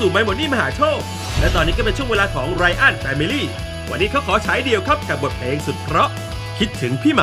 สู่ไมโมนี่มหาโชค และตอนนี้ก็เป็นช่วงเวลาของไรอันแฟมิลี่ วันนี้เขาขอฉายเดียวครับกับบทเพลงสุดเพราะ คิดถึงพี่ไหม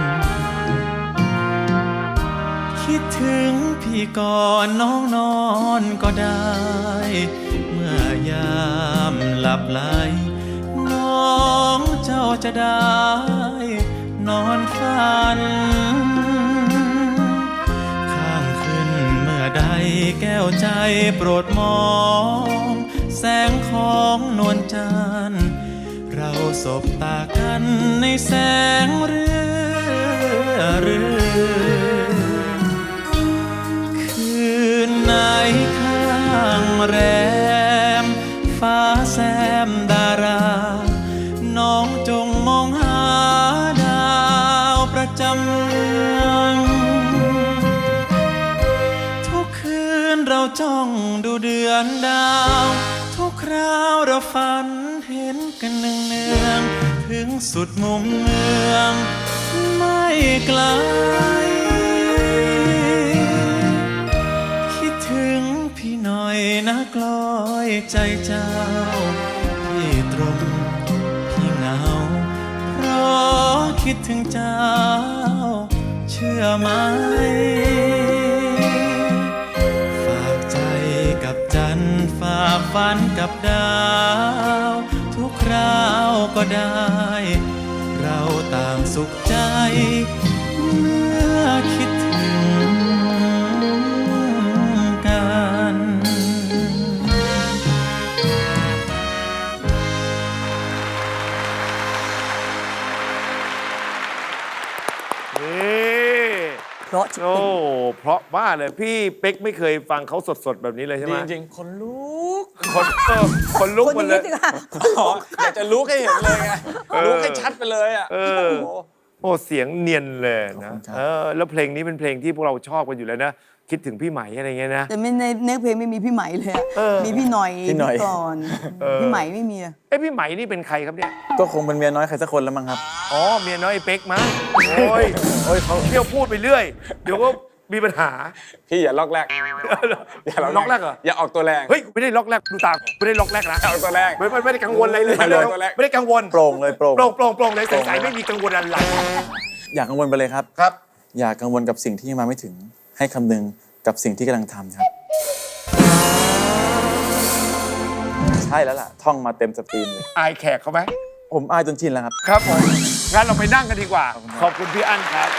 คิดถึงพี่ก่อนน้องนอนก็ได้ เมื่อยามหลับไหลน้องเจ้าจะได้ นอนฝัน ข้างขึ้นเมื่อใดแก้วใจโปรดมอง แสงของนวลจันทร์เราสบตากันในแสง แรม ฟ้าแซมดารา น้องจงมองหาดาวประจำทุกคืนเราจ้องดูเดือนดาว ทุกคราวเราฝันเห็นกันเนืองๆถึงสุดมุมเมือง ไม่ไกล อยนะกลอยใจเจ้า พี่ตรงพี่เหงา เพราะคิดถึงเจ้า เชื่อไหม ฝากใจกับจันฝากฝันกับดาว ทุกคราวก็ได้ เราต่างสุขใจ เพราะจริงโอ้เพราะมากเลยพี่เป๊กไม่เคยฟังเขาสดๆแบบนี้เลยใช่ไหดีมจริงๆคนลุกคนเออคนลุกคนหมดนี้เลยสิค่ะอ๋ออยากจะลุกให้เห็นเลยไงลุกให้ชัดไปเลยอะเออ โอ้โห โอ้เสียงเนียนเลยนะขอบคุณครับเออแล้วเพลงนี้เป็นเพลงที่พวกเราชอบกันอยู่แล้วนะ คิดถึงพี่ไหมอะไรเงี้ยนะ แต่ไม่ในเนื้อเพลงไม่มีพี่ไหมเลยอะเออ มีพี่หน่อยพี่หน่อย ก่อนเออพี่ไหมไม่มีอะเอ้พี่ไหมนี่เป็นใครครับเนี่ย ก็คงเป็นเมียน้อยใครสักคนแล้วมั้งครับ อ๋อเมียน้อยไอ้เป๊กมั้งโอ้ยโอ้ยเขาเที่ยวพูดไปเรื่อย เดี๋ยวก็มีปัญหา พี่อย่าล็อกแรกอย่าล็อกแรกเหรอ อย่าออกตัวแรง เฮ้ยไม่ได้ล็อกแรกดูตาไม่ได้ล็อกแรกนะอย่าออกตัวแรงไม่ไม่ไม่ได้กังวลอะไรเลยไม่ได้ตัวแรก ไม่ได้กังวลโปร่งเลยโปร่ง โปร่งโปร่งโปร่งเลยใสๆไม่มีกังวลอะไร อยากกังวลไปเลยครับ ครับ อย่ากังวลกับสิ่งที่ยังมาไม่ถึง ให้คำนึงกับสิ่งที่กำลังทำครับ ใช่แล้วล่ะ ท่องมาเต็มสตรีมเลย อายแขกเขาไหมผมอายจนชินแล้วครับ ครับผมงั้นเราไปนั่งกันดีกว่า ขอบคุณพี่อั้นครับ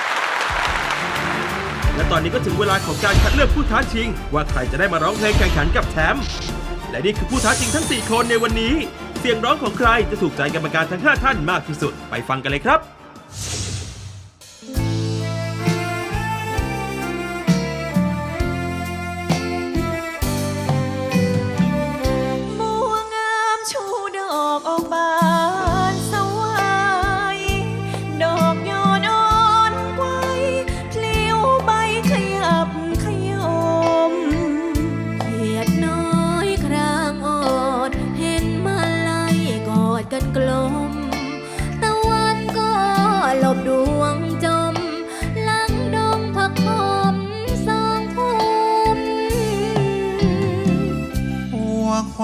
และตอนนี้ก็ถึงเวลาของการคัดเลือกผู้ท้าชิง ว่าใครจะได้มาร้องเพลงแข่งขันกับแชมป์และนี่คือผู้ท้าชิงทั้ง 4 คนในวันนี้ เสียงร้องของใครจะถูกใจกรรมการทั้ง 5 ท่านมากที่สุด ไปฟังกันเลยครับบั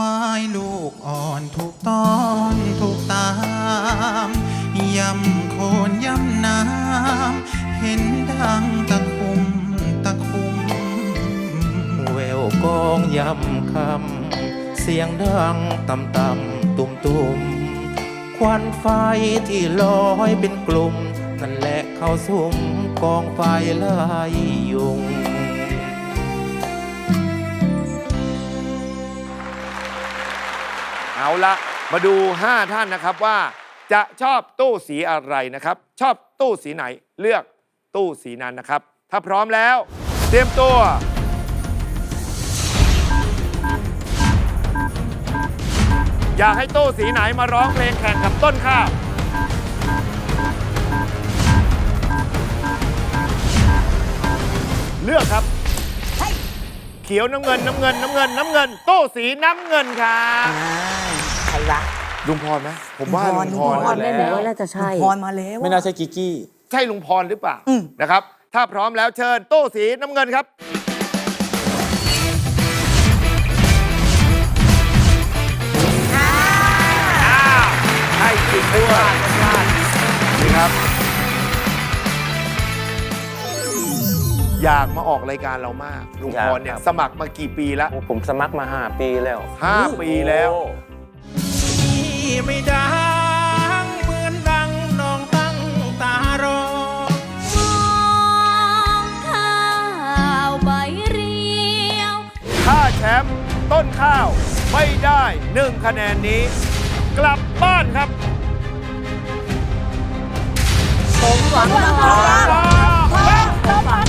ควายลูกอ่อนถูกต้อนถูกตามยำโคนยำน้ำเห็นดังตะคุมตะคุมแววกองยำคำเสียงดังต่ำต่ำตุ่มตุ่มควันไฟที่ลอยเป็นกลุ่ม นั่นแหละเขาสุมกองไฟไล่ยุง เอาละมาดู 5 ท่านนะครับว่าจะชอบตู้สีอะไรนะครับ ชอบตู้สีไหนเลือกตู้สีนั้นนะครับ ถ้าพร้อมแล้ว เตรียมตัว อยากให้ตู้สีไหนมาร้องเพลงแข่งกับต้นข้าวเลือกครับ เขียวน้ำเงินน้ำเงินน้ำเงินน้ำเงินตู้สีน้ำเงินครับใครวะลุงพรไหมผมว่าลุลุงงพพรรพรได้หนูว่าน่าจะใช่พรมาแล้วไม่น่าใช่กิกกี้ ใช่ลุงพรหรือเปล่าอืมนะครับ ถ้าพร้อมแล้วเชิญตู้สีน้ำเงินครับอ้าวให้จริงด้วยนี่ครับ อยากมาออกรายการเรามากลุงพรเนี่ยอยากครับสมัครมากี่ปีแล้ว ผมสมัครมาห้าปีแล้วห้าปีแล้วที่ไม่ดังเหมือนดังน้องตั้งตารอมองข้าวใบเรียวถ้าแชมป์ต้นข้าวไม่ได้หนึ่งคะแนนนี้ กลับบ้านครับผมหวังว่าว้าว